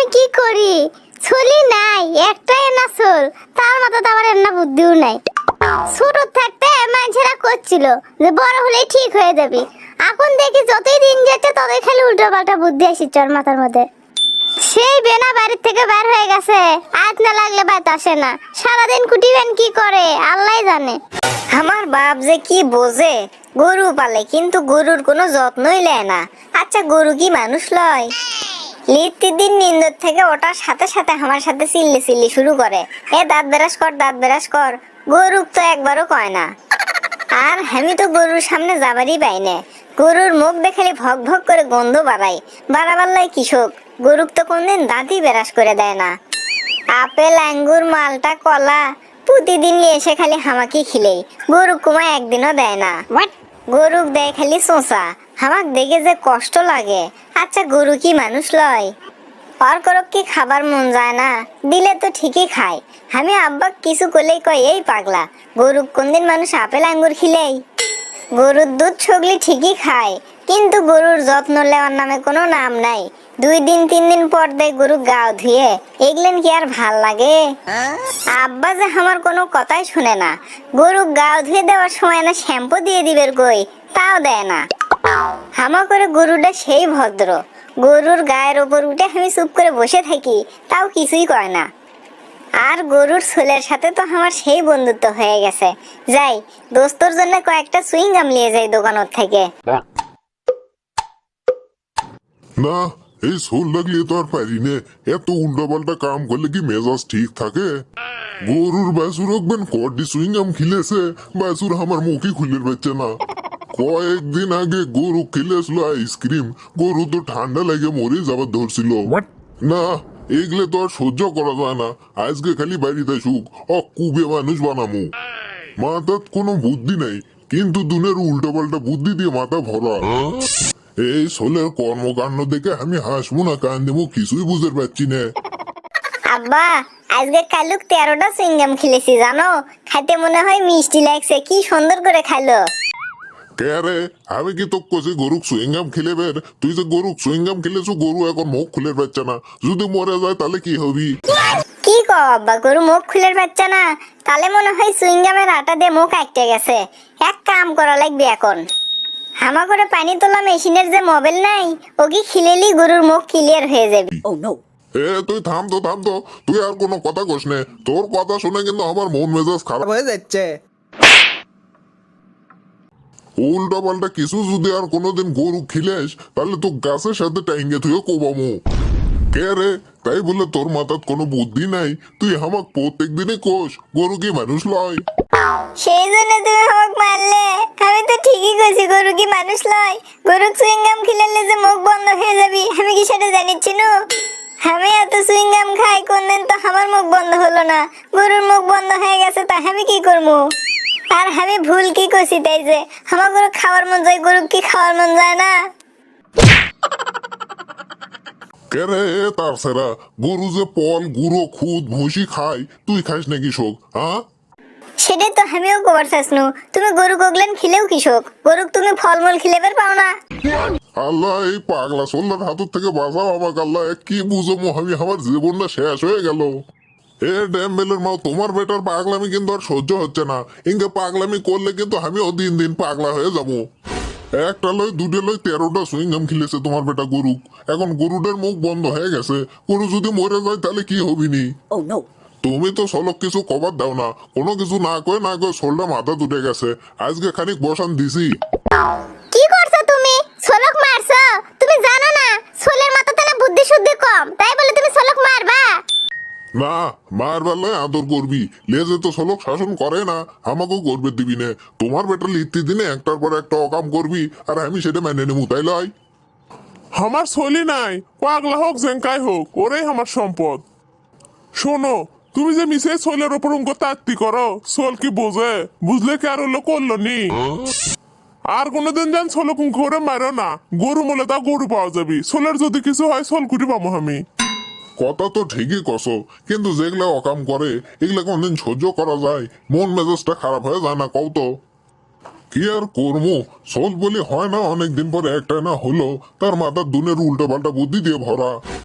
আমি কি করি? ছলি নাই, একটাই না সোল তার মাথাতে আবার এন্না বুদ্ধিও নাই। ছোট থাকতে মানুষেরা করছিল যে বড় হলেই ঠিক হয়ে যাবি। এখন দেখি যতই দিন যাচ্ছে, ততই খালি উল্টো পাল্টা বুদ্ধি আসিচ্ছে ওর মাথার মধ্যে। সেই বেনা বাড়ির থেকে বের হয়ে গেছে। আজ না লাগলে বাত আসে না। সারাদিন কুটিবেন কি করে? আল্লাহ জানে। আমার বাপ যে কি বোঝে, গরু পালে কিন্তু গরুর কোনো যত্নই নেয় না। আচ্ছা গরু কি মানুষ লয়? লিত্তির দিন নিন্দর থেকে ওটার সাথে সাথে আমার সাথে চিল্লি চিল্লি শুরু করে। এ দাঁত বেরাস কর দাঁত বেরাস কর। গরুক তো একবারও কয় না। আর আমি তো গরুর সামনে যাবারই পাই না। গরুর মুখ দেখালে ভক ভক করে গন্ধ বাড়াই বাড়াবার লাই কৃষক। গরুক তো কোনদিন দাঁতই বেরাস করে দেয় না। আপেল আঙ্গুর মালটা কলা প্রতিদিন নিয়ে এসে খালি হামাকি খিলেই গরু কুমা একদিনও দেয় না। গরুক দেয় খালি চোঁচা। হামাক দেখে যে কষ্ট লাগে। আচ্ছা গরু কি মানুষ লয়? আর করক কি খাবার মন যায় না? দিলে তো ঠিকই খায়। আমি আব্বা কিছু করলেই কয়, এই পাগলা গরুক কোনদিন মানুষ আপেল আঙ্গুর খিলেই? গরুর দুধ ছগলি ঠিকই খায়, কিন্তু গরুর যত্ন নেওয়ার নামে কোনো নাম নাই। দুই দিন, তিন দিন পর দেয় গরু গাও ধুয়ে। এগুলেন কি আর ভালো লাগে? আব্বা যে আমার কোনো কথাই শুনে না। গরু গাও ধুয়ে দেওয়ার সময় না শ্যাম্পু দিয়ে দিবের কই তাও দেয় না। হামা করে গরুটা সেই ভদ্র। গরুর গায়ের ওপর উঠে আমি চুপ করে বসে থাকি তাও কিছুই কয় না। আর গরুর ছোলের সাথে তো আমার সেই বন্ধুত্ব হয়ে গেছে। যাই দোস্তর জন্য কয়েকটা সুইংগাম নিয়ে যাই দোকানের থেকে। না এই সোল লাগলে তো আর পারি নে। এত উল্টাপাল্টা কাম করলে কি মেজাজ ঠিক থাকে? গরুর বাসুর রাখবেন কডি সুইংগাম খিলেছে বাসুর আমার মুখই খুলে পাচ্ছে না। কয়েকদিন আগে গরু খেলেছিল আইসক্রিম। গরু তো ঠান্ডা লাগে মরে যাবার ধরছিল না এগুলো তো আর সহ্য করা যায় না। আজকে খালি বাড়িতে সুখ। অ কুবে মানুষ বানামু। মাথাত কোনো বুদ্ধি নাই। কিন্তু দুনের উল্টা পাল্টা বুদ্ধি দিয়ে মাথা ভরা। এই সোলের কর্মকাণ্ড দেখে আমি হাসবো না কান দেবো কিছুই বুঝতে পারছি না। আব্বা আজকে কালুক তেরোটা সুইংগাম খেলেছি জানো? খাইতে মনে হয় মিষ্টি লাগছে কি সুন্দর করে খাইলো। কে রে আমি কি তো কছি গরুক সুইংগাম খেলেবের তুই যে গরুক সুইংগাম খেলেছো গরু এখন মুখ খুলে পাচ্ছে না। যদি মরে যায় তাহলে কি হবি? কি কও আব্বা গরু মুখ খুলে পাচ্ছে না? তাহলে মনে হয় সুইংগামের আটা দিয়ে মুখ আটকে গেছে। এক কাম করা লাগবে এখন। হামা করে পানি তোলা মেশিনের যে মোবাইল নাই ওকে খিলেলি গরুর মুখ ক্লিয়ার হয়ে যাবে। এ তুই থাম তো থাম তো। তুই আর কোনো কথা কস নে? তোর কথা শুনে কিন্তু আমার মন মেজাজ খারাপ হয়ে যাচ্ছে। উল্টা পাল্টা কিছু যদি আর কোনোদিন গরু খিলেস, তাহলে তো গাছের সাথে টাইঙ্গে তুই কোবামু। কে রে? তাই বলে তোর মাথাত কোনো বুদ্ধি নাই? তুই আমাক প্রত্যেক দিনে কোষ গরু কি মানুষ লয়? সেই জন্য তুমি মারলে। আমি তো ঠিকই কইছি, গরু কি মানুষ লয়? গরু সুইংগাম খিলালে যে মুখ বন্ধ হয়ে যাবি, আমি কি সেটা জানিচ্ছি নু? আমি এত সুইংগাম খাই, কোনদিন তো আমার মুখ বন্ধ হলো না। গরুর মুখ বন্ধ হয়ে গেছে তা আমি কি করব আর আমি ভুল কি কইছি তাই যে? আমার গরু খাওয়ার মন যায় গরু কি খাওয়ার মন যায় না? কে তার সেরা? গরু যে পল গুঁড়ো খুদ ভুসি খায় তুই খাইস নাকি শোক হ্যাঁ সেটাই তো আমিও কবার চাসনু। তুমি গরু গগলেন খিলেও কৃষক গরুক তুমি ফলমূল খিলেবার পাও না। আল্লাহ এই পাগলা সোল্লার হাতের থেকে বাঁচাও আমাকে আল্লাহ কি বুঝো আমি আমার জীবনটা শেষ হয়ে গেল। এ তোমার বেটার পাগলামি কিন্তু আর সহ্য হচ্ছে না। ইনকে পাগলামি করলে কিন্তু আমিও দিন দিন পাগলা হয়ে যাব। একটা লয় দুটো লয় তেরোটা সুইংগাম খেলেছে তোমার বেটা গরু এখন গরুটার মুখ বন্ধ হয়ে গেছে। গরু যদি মরে যায় তাহলে কি হবি নি তুমি তো সলক কিছু কবার দাও না। কোনো কিছু না কয়ে না কয়ে সোলটা মাথা তুটে গেছে। আজকে খানিক বসান দিছি। কি করছ তুমি? সোলক মারছো তুমি জানো না সোলের মাথাতে না বুদ্ধি শুদ্ধি কম তাই বলে তুমি সোলক মারবা না মার বেলায় আদর করবি। লেজে তো সলক শাসন করে না, আমাকেও করবে দিবি না। তোমার বেটার লিখতে দিনে একটার পর একটা অকাম করবি, আর আমি সেটা মেনে নেব, তাই লয়? আমার শৈলী নাই, পাগলা হোক জেঙ্কাই হোক, ওরাই আমার সম্পদ। শোনো, তুমি যে মিশে সোলের ওপর উঙ্গ তাত্তি করো সোল কি বোঝে? বুঝলে কি আর হলো করল নি আর কোনোদিন যান কুঙ্ক করে মারো না, গরু মলে তা গরু পাওয়া যাবি। শোলের যদি কিছু হয়, শোল কুটি পাবো আমি। কথা তো ঠিকই কসো, কিন্তু যেগুলো অকাম করে, এগুলো কোনদিন সহ্য করা যায়? মন মেজাজটা খারাপ হয়ে যায় না, কও তো। কি আর করব? সোজ বলি হয় না, অনেকদিন পরে একটা না হলো, তার মাথার দুনের উল্টো পাল্টা বুদ্ধি দিয়ে ভরা।